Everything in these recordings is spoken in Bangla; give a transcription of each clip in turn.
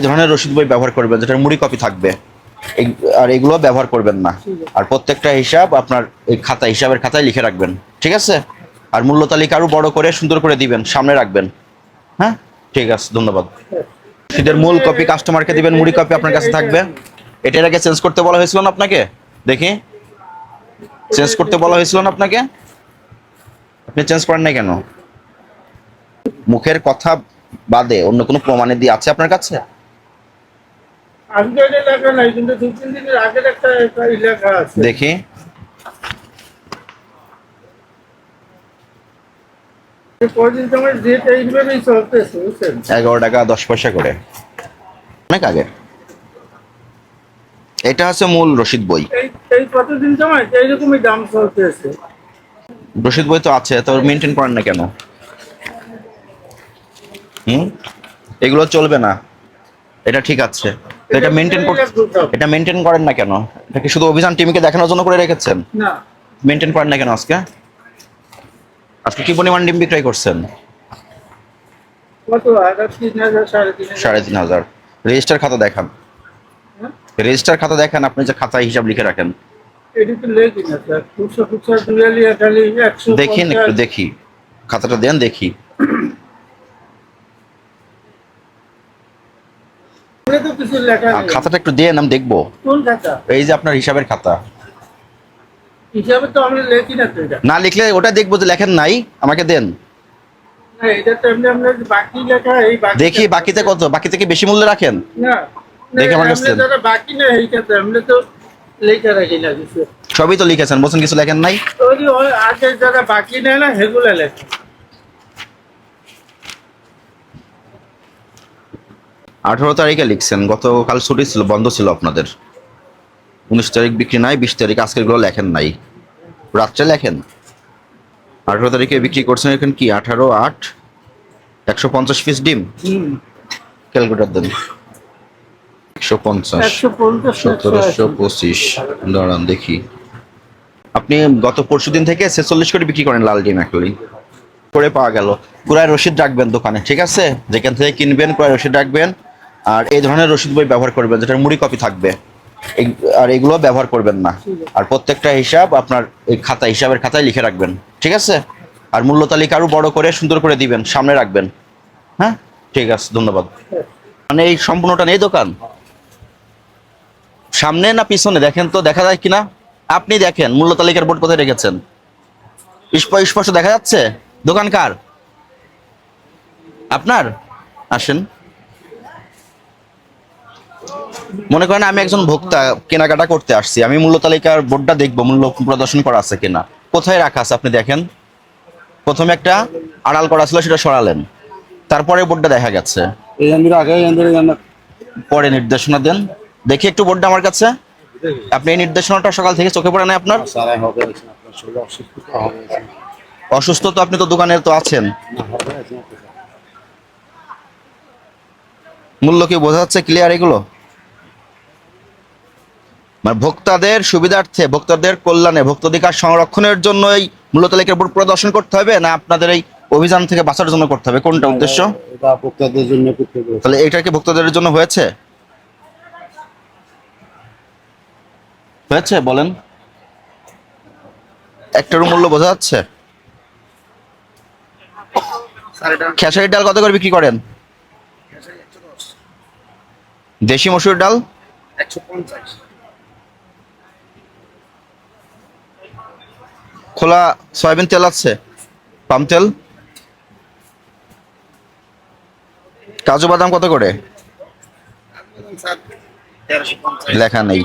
এই ধরনের রসিদ বই ব্যবহার করবেন, যেটার মুড়ি কপি থাকবে। আর এগুলো ব্যবহার করবেন না। আর প্রত্যেকটা হিসাব আপনার এই খাতা, হিসাবের খাতায় লিখে রাখবেন। ঠিক আছে? আর মূল্য তালিকা আরও বড় করে, সুন্দর করে দিবেন, সামনে রাখবেন। হ্যাঁ? ঠিক আছে, ধন্যবাদ। রসিদের মূল কপি কাস্টমারকে দিবেন, মুড়ি কপি আপনার কাছে থাকবে। এটার আগে চেঞ্জ করতে বলা হয়েছিল না আপনাকে? দেখি। চেঞ্জ করতে বলা হয়েছিল না আপনাকে? আপনি চেঞ্জ করেন নাই কেন? মুখের কথা বাদে অন্য কোনো প্রমাণে দিয়ে আছে আপনার কাছে? আমি তো এটা লেখা নাই কিন্তু দু তিন দিনের আগের একটা একটা লেখা আছে। দেখি। এগারো টাকা দশ পয়সা করে। অনেক আগে। এটা হচ্ছে মূল রসিদ বই। এই কতদিন সময় এইরকমই দাম চলতেছে। রসিদ বই তো আছে তো মেনটেন করেন না কেন? হুম? এগুলো চলবে না। এটা ঠিক আছে। এটা মেনটেন এটা মেনটেন করেন না কেন? এটা কি শুধু অভিযান টিমকে দেখানোর জন্য করে রেখেছেন? না। মেনটেন করেন না কেন আজকে? আজকে কি পরিমাণ ডিম বিক্রয় করছেন? সাড়ে তিন হাজার। রেজিস্টার খাতা দেখান। হ্যাঁ? রেজিস্টার খাতা দেখান আপনি যে খাতায় হিসাব লিখে রাখেন। দেখিন একটু দেখি। খাতাটা দেন দেখি। তো কিছু লেখা নেই। খাতাটা একটু দিয়ে নাম দেখব। কোন খাতা? এই যে আপনার হিসাবের খাতা। হিসাবে তো আমরা লেখি না তো এটা। না লিখলে ওটা দেখব যে লেখেন নাই আমাকে দেন। না এটা তো এমনি আমরা বাকি লেখা এই বাকি দেখি বাকিতে কত? বাকিতে কি বেশি মূল্য রাখেন? না দেখে আমার কাছে আমরা দেন। যারা বাকি না এইটা তো আমরা তো লেখা রাখি না কিছু। সবই তো লিখেছেন বলছেন কিছু লেখেন নাই? আগে যারা বাকি নেয় না সেগুলো লেখে আঠারো তারিখে লিখছেন। গতকাল ছুটি ছিল বন্ধ ছিল আপনাদের। উনিশ তারিখ বিক্রি নাই বিশ তারিখ আজকেরগুলো লেখেন নাই। রাত্রে লেখেন। আঠারো তারিখে বিক্রি করছেন এখানে কি? আঠারো আট একশো পঞ্চাশ পিস ডিম? ক্যালকুলেটার দেন। একশো পঞ্চাশ একশো পঞ্চাশ সতেরোশো পঁচিশ। দাঁড়ান দেখি। আপনি গত পরশু দিন থেকে ছেচল্লিশ করে বিক্রি করেন লাল ডিম একলি করে পাওয়া গেল। ক্রয় রসিদ রাখবেন দোকানে ঠিক আছে? যেখান থেকে কিনবেন ক্রয় রসিদ রাখবেন। আর এই ধরনের রসিদ বই ব্যবহার করবেন যেটা মুড়ি কপি থাকবে। আর এগুলো ব্যবহার করবেন না। আর প্রত্যেকটা হিসাব আপনার এই খাতা, হিসাবের খাতায় লিখে রাখবেন। ঠিক আছে? আর মূল্য তালিকা আরও বড় করে, সুন্দর করে দিবেন, সামনে রাখবেন। হ্যাঁ? ঠিক আছে, ধন্যবাদ। মানে এই সম্পূর্ণটা নেই দোকান? সামনে না পিছনে? দেখেন তো, দেখা যায় কিনা? আপনি দেখেন, মূল্য তালিকার বোর্ড কোথায় রেখেছেন? স্প- স্পষ্ট দেখা যাচ্ছে? দোকান কার? আপনার? আসেন। মনে করেন আমি একজন ভোক্তা, কেনাকাটা করতে আসছি। আমি মূল্য তালিকার বোর্ডটা দেখব, মূল্য প্রদর্শন করা আছে কিনা। কোথায় রাখা আছে আপনি দেখেন? প্রথমে একটা আড়াল করা ছিল, সেটা সরালেন। তারপরে বোর্ডটা দেখা গেছে। পরে নির্দেশনা দেন। দেখি একটু বোর্ডটা আমার কাছে। আপনি এই নির্দেশনাটা সকাল থেকে চোখে পড়ে না আপনার? অসুস্থ তো আপনি তো দোকানে তো আছেন। মূল্য কি বোঝা যাচ্ছে ক্লিয়ার এগুলো? মানে ভোক্তাদের সুবিধার্থে ভোক্তাদের কল্যাণে ভোক্তাধিকার সংরক্ষণের জন্য এই মূল্য তালিকার বোর্ড প্রদর্শন করতে হবে না আপনাদের এই অভিযান থেকে বাঁচার জন্য করতে হবে? কোনটা উদ্দেশ্য? এটা ভোক্তাদের জন্য করতে হবে। তাহলে এটা কি ভোক্তাদের জন্য হয়েছে? হয়েছে বলেন। একটারও মূল্য বোঝা যাচ্ছে? খেসারি ডাল কত করে বিক্রি করেন? দেশি মসুর ডাল? একশো পঞ্চাশ। খোলা সয়াবিন তেল আছে? পাম তেল? কাজু বাদাম কত করে? লেখা নেই।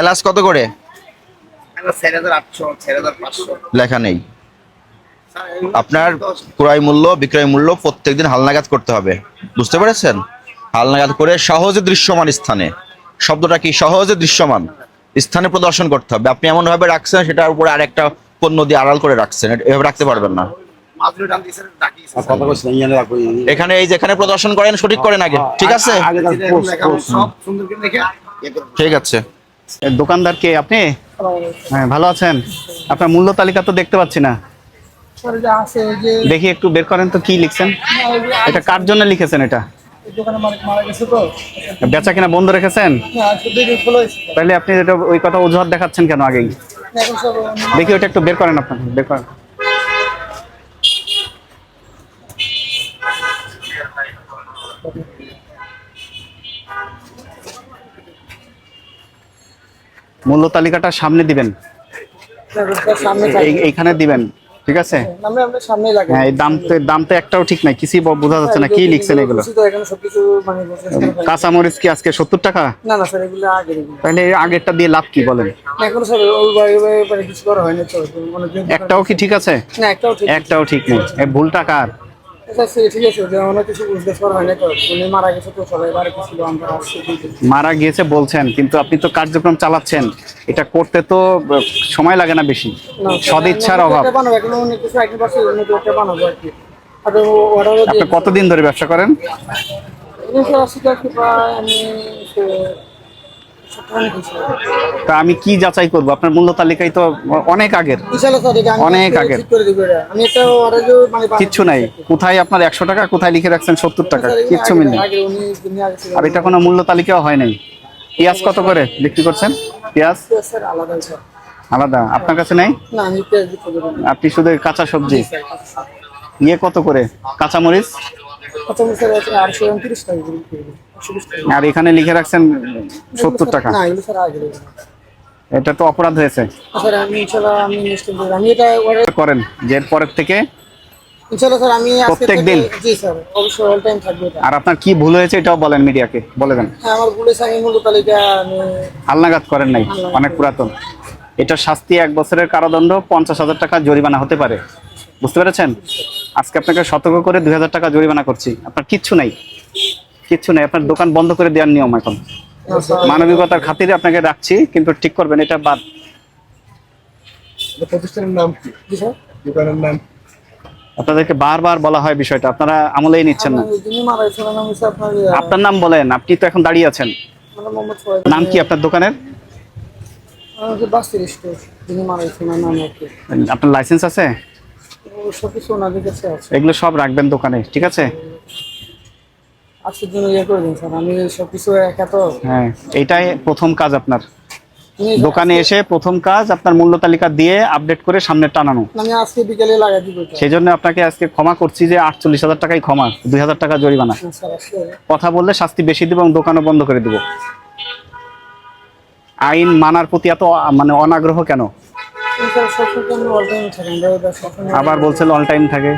এলাচ কত করে? লেখা নেই। আপনার ক্রয় মূল্য বিক্রয় মূল্য প্রত্যেকদিন হালনাগাদ করতে হবে। বুঝতে পেরেছেন? হালনাগাদ করে সহজে দৃশ্যমান স্থানে। শব্দটা কি সহজে দৃশ্যমান? স্থানে প্রদর্শন করতে হবে। আপনি এমন ভাবে রাখছেন, সেটার উপরে আরেকটা পণ্য দিয়ে আড়াল করে রাখছেন। এভাবে রাখতে পারবেন না। এখানে এই যেখানে প্রদর্শন করেন, সঠিক করেন আগে। ঠিক আছে? ঠিক আছে। দোকানদার কে আপনি? হ্যাঁ ভালো আছেন। আপনার মূল্য তালিকা তো দেখতে পাচ্ছি না। দেখি একটু বের করেন তো, কি লিখছেন? এটা কার জন্য লিখেছেন এটা? বেচা কিনা বন্ধ রেখেছেন? তাহলে আপনি এটা ওই কথা অজুহাত দেখাচ্ছেন কেন আগেই দেখি ওটা একটু বের করেন আপনার বের করেন। মূল্য তালিকাটা সামনে দিবেন। এইখানে দিবেন। ঠিক আছে? লাগে হ্যাঁ এই দাম তো দাম তো একটাও ঠিক নাই। কিছুই বোঝা যাচ্ছে না কি লিখছেন এগুলো মানে। কাঁচামরিচ কি আজকে সত্তর টাকা? না না স্যার এগুলো আগে তাহলে আগেরটা দিয়ে লাভ কি বলেন? না, স্যার ওই ব্যাপারে কিছু করা হয়নি তো একটাও কি ঠিক আছে? না একটাও ঠিক একটাও ঠিক নেই। এই ভুল বুঝতে করা? মারা ছিল আমরা মারা গিয়েছে বলছেন কিন্তু আপনি তো কার্যক্রম চালাচ্ছেন। এটা করতে তো সময় লাগে না বেশি। সদিচ্ছার অভাব। অর্ডারও আপনি কতদিন ধরে ব্যবসা করেন? তো আমি কি যাচাই করব? আপনার মূল্য তালিকায় তো অনেক আগের। অনেক আগের। মানে। কিচ্ছু নাই। কোথায় আপনার একশো টাকা কোথায় লিখে রাখছেন সত্তর টাকা? কিচ্ছু মিল নেই আর এটা কোনো মূল্য তালিকাও হয় নাই। পেঁয়াজ কত করে বিক্রি করছেন? পেঁয়াজ? আলাদা আপনার কাছে নেই। আপনি শুধু কাঁচা সবজি। ইয়ে কত করে? কাঁচামরিচ? আজকে আটশো উনত্রিশ টাকা আর এখানে লিখে রাখছেন সত্তর টাকা। এটা তো অপরাধ হয়েছে। অর্ডার করেন যে পরের থেকে প্রত্যেক দিন? আর আপনার কি ভুল হয়েছে এটাও বলেন মিডিয়াকে বলে দেন। হ্যাঁ হালনাগাদ করেন নাই অনেক পুরাতন। এটা শাস্তি এক বছরের কারাদণ্ড পঞ্চাশ হাজার টাকা জরিমানা হতে পারে। বুঝতে পেরেছেন? আজকে আপনাকে সতর্ক করে দুই হাজার টাকা জরিমানা করছি। আপনার কিচ্ছু নাই। কিচ্ছু নাই। আপনার দোকান বন্ধ করে দেওয়ার নিয়ম এখন। মানবিকতার খাতিরে আপনাকে রাখছি কিন্তু ঠিক করবেন এটা বাদ। প্রতিষ্ঠানের নাম কি? দোকানের নাম? আপনাদেরকে বারবার বলা হয় বিষয়টা আপনারা আমলেই নিচ্ছেন না। আপনার নাম বলেন আপনি তো এখন দাঁড়িয়ে আছেন। নাম কি আপনার দোকানের? আপনার লাইসেন্স আছে। এগুলো সব রাখবেন দোকানে ঠিক আছে? আজকের জন্য ইয়ে করে দিন স্যার। আমি সব কিছু একা তো। হ্যাঁ এইটাই প্রথম কাজ আপনার। দোকানে এসে প্রথম কাজ আপনার মূল্য তালিকা দিয়ে আপডেট করে সামনে টানানো। আমি আজকে বিকেলে লাগাই দিব সেই জন্য আপনাকে আজকে ক্ষমা করছি যে আটচল্লিশ হাজার টাকাই ক্ষমা দুই হাজার টাকা জরিমানা। কথা বললে শাস্তি বেশি দিব এবং দোকানও বন্ধ করে দিব। আইন মানার প্রতি এত মানে অনাগ্রহ কেন? আবার বলছে অল টাইম থাকে।